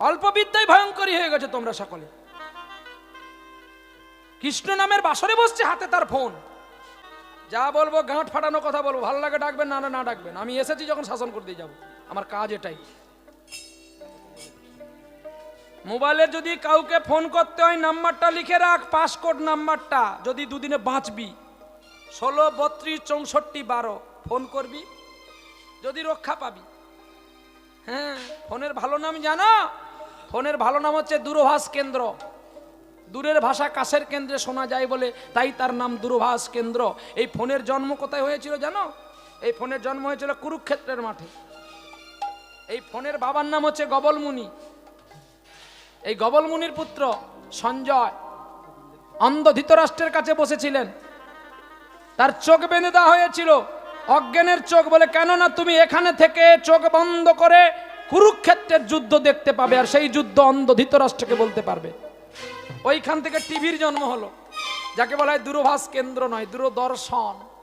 অল্প বিদ্যায় ভয়ঙ্করী হয়ে গেছে তোমরা সকলে। কৃষ্ণ নামের বাসরে বসছে হাতে তার ফোন। যা বলব, গাঁট ফাটানো কথা বলব। ভালো লাগে ডাকবেন, না না ডাকবেন। আমি এসেছি যখন শাসন করতে যাব। আমার কাজ এটাই। মোবাইলে যদি কাউকে ফোন করতে হয়, নাম্বারটা লিখে রাখ পাসকোড নাম্বারটা। যদি দুদিনে বাঁচবি। ষোলো, বত্রিশ, চৌষট্টি, বারো। ফোন করবি, যদি রক্ষা পাবি। হ্যাঁ ফোনের ভালো নাম জানো? ফোনের ভালো নাম হচ্ছে দূরভাষ কেন্দ্র। দূরের ভাষা কাছের কেন্দ্রে শোনা যায় বলে তাই তার নাম দূরভাষ কেন্দ্র। এই ফোনের জন্ম কোথায় হয়েছিল জানো? এই ফোনের জন্ম হয়েছিল কুরুক্ষেত্রের মাঠে। এই ফোনের বাবার নাম হচ্ছে গবলমুনি। এই গবলমুনির পুত্র সঞ্জয় অন্ধ ধৃতরাষ্ট্রের কাছে বসেছিলেন। তার চোখ বেঁধে দেওয়া হয়েছিল, অজ্ঞানের চোখ বলে, কেননা তুমি এখানে থেকে চোখ বন্ধ করে কুরুক্ষেত্রের যুদ্ধ দেখতে পাবে আর সেই যুদ্ধ অন্ধ ধৃতরাষ্ট্রকে বলতে পারবে। ওইখান থেকে টিভির জন্ম হলো। যাকে বলা হয় দূরভাষ কেন্দ্র নয়, দূরদর্শন।